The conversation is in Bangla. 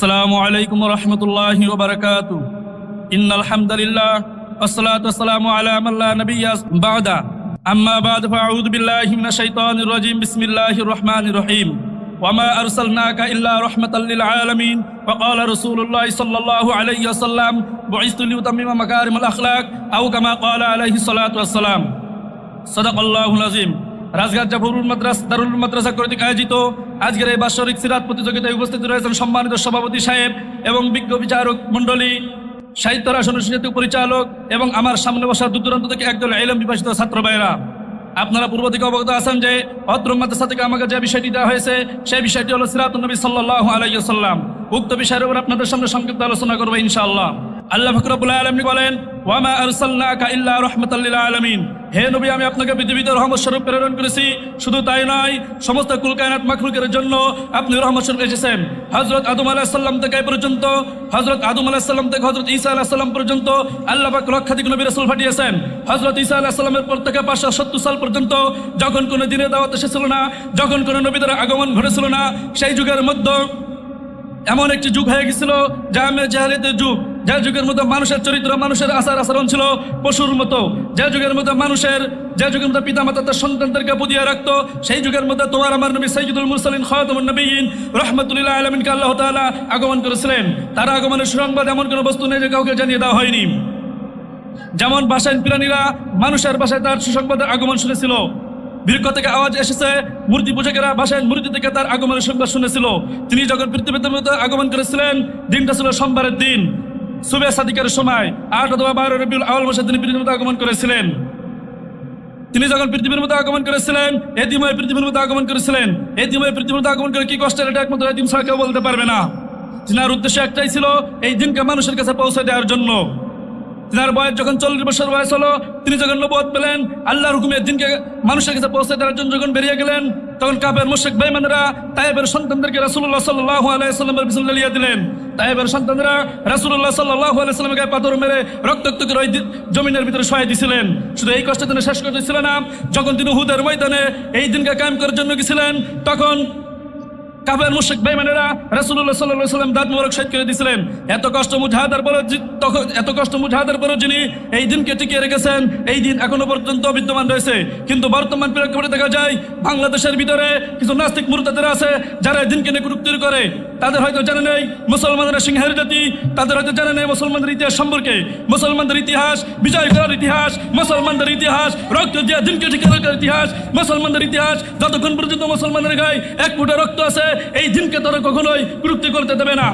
السلام عليكم ورحمة الله وبركاته إن الحمد لله والصلاة والسلام على من لا نبي بعد أما بعد فأعوذ بالله من الشيطان الرجيم بسم الله الرحمن الرحيم وما أرسلناك إلا رحمة للعالمين وقال رسول الله صلى الله عليه وسلم بعثت لأتمم مكارم الأخلاق أو كما قال عليه الصلاة والسلام صدق الله العظيم রাজঘাট জাফরুল মাদ্রাস দারুল মাদ্রাসা কর্তৃক আয়োজিত আজকের এই বাৎসরিক সিরাত প্রতিযোগিতায় উপস্থিত রয়েছেন সম্মানিত সভাপতি সাহেব এবং বিজ্ঞ বিচারক মণ্ডলী, সাহিত্য আসন সুজাতীয় পরিচালক এবং আমার সামনে বসা দূর দূরান্ত থেকে একদল এলম বিভাষিত ছাত্র ভাইরা আপনারা পূর্ব থেকে অবগত আছেন যে অত্র মাদ্রাসা থেকে আমাকে যে বিষয়টি দেওয়া হয়েছে, সেই বিষয়টি হলো সিরাত নবী সাল্লাহ আলাইসাল্লাম উক্ত বিষয়ের উপর আপনাদের সামনে সংক্ষিপ্ত আলোচনা করব ইনশাআল্লাহ। আল্লাহ ফকরবুল্লাহ আলমী বলেন ওয়ামা আরসাল্লাকা ইল্লা রহমাতাল্লিল আলামিন। হে নবী, আমি আপনাকে পৃথিবীতে রহমত স্বরূপ প্রেরণ করেছি। শুধু তাই নয়, সমস্ত কুল কায়নাত মাখলুকের জন্য আপনি রহমত স্বরূপ এসেছেন। হযরত আদম আলাইহিস সালাম থেকে পর্যন্ত, হযরত আদম আলাইহিস সালাম থেকে হযরত ঈসা আলাইহিস সালাম পর্যন্ত আল্লাহ পাক লক্ষাধিক নবী রাসূল পাঠিয়েছেন। হযরত ঈসা আলাইহিস সালামের পর থেকে 570 সাল পর্যন্ত যখন কোনো দিনের দাওয়াত এসেছিল না, যখন কোনো নবীদের আগমন ঘটেছিল না, সেই যুগের মধ্যে এমন একটি যুগ হয়ে গেছিল, জামে জাহালিয়াতের যুগ। যে যুগের মতো মানুষের চরিত্র, মানুষের আচার আচরণ ছিল পশুর মতো। যে যুগের মতো মানুষের, যে যুগের মাতা তার সন্তানদেরকে বুঝিয়ে রাখতো, সেই যুগের মধ্যে তোমার আমার নবী সৈয়দুল মুরসালিন খাতামুন নবীন রহমতুল্লাহ আলমিনকে আল্লাহ তাআলা আগমন করেছিলেন। তার আগমনের সুসংবাদ এমন কোনো বস্তু নেই যে কাউকে জানিয়ে দেওয়া হয়নি। যেমন বাসায় প্রাণীরা মানুষের বাসায় তার সুসংবাদের আগমন শুনেছিল। বৃক্ষ থেকে আওয়াজ এসেছে, মূর্তি পূজকেরা বাসায় মূর্তি থেকে তার আগমনের সংবাদ শুনেছিল। তিনি যখন পৃথিবীতে আগমন করেছিলেন, দিনটা ছিল সোমবারের দিন। সুবে সাদিকের সময় আট অথবা বারো রবিউল আউল মাসে তিনি পৃথিবীর মধ্যে আগমন করেছিলেন। তিনি যখন পৃথিবীর মধ্যে আগমন করেছিলেন এদিময় পৃথিবীর মধ্যে আগমন করেছিলেন। এদিময় পৃথিবীর মধ্যে আগমন করে কি কষ্টের, এটা একমাত্র এদিম ছাড়া কেউ বলতে পারবে না। তিনার উদ্দেশ্য একটাই ছিল এই দিনকে মানুষের কাছে পৌঁছে দেওয়ার জন্য। তিনার বয়স যখন চল্লিশ বছর বয়স হলো, তিনি যখন নবদ পেলেন, আল্লাহর হুকুমের দিনকে মানুষের কাছে পৌঁছে দেওয়ার জন্য যখন বেরিয়ে গেলেন, তখন কাবের মুশেক বেমানরা তাইবের সন্তানদেরকে রাসুল্লাহ সাল্লাহ আলাইসাল্লামের পিছনে লেলিয়ে দিলেন। তাইবের সন্তানরা রাসুল্লাহ সাল্লাহ আলাইসাল্লামের গায়ে পাথর মেরে রক্তাক্ত করে ওই জমিনের ভিতরে সহায় দিছিলেন। শুধু এই কষ্ট তিনি শেষ করতেছিলেন না, যখন তিনি হুদের ময়দানে এই দিনকে কায়েম করার জন্য গেছিলেন, তখন কাফের মুশরিক বেঈমানেরা রাসূলুল্লাহ সাল্লাল্লাহু আলাইহি সাল্লাম দাঁত মোবারক শহীদ করে দিয়েছিলেন। এত কষ্ট মুজাহাদার পরে তখন এত কষ্ট মুজাহাদার পরে যিনি এই দিনকে টিকিয়ে রেখেছেন, এই দিন এখনও পর্যন্ত বিদ্যমান রয়েছে। কিন্তু বর্তমান প্রেক্ষাপটে দেখা যায়, বাংলাদেশের ভিতরে কিছু নাস্তিক মুরতাদের আছে, যারা এই দিনকে নিয়ে করে, তাদের হয়তো জানে নেই মুসলমানরা সিংহের জাতি, তাদের হয়তো জানে নেই মুসলমানদের ইতিহাস সম্পর্কে। মুসলমানদের ইতিহাস, বিজয় করার ইতিহাস, মুসলমানদের ইতিহাস, রক্ত দিয়ে দিনকে টিকিয়ে রাখার ইতিহাস, মুসলমানদের ইতিহাস, যতক্ষণ পর্যন্ত মুসলমানের গায়ে এক ফুটা রক্ত আছে এই দিনকে তারা কখনোই বিরক্তি করতে দেবে না।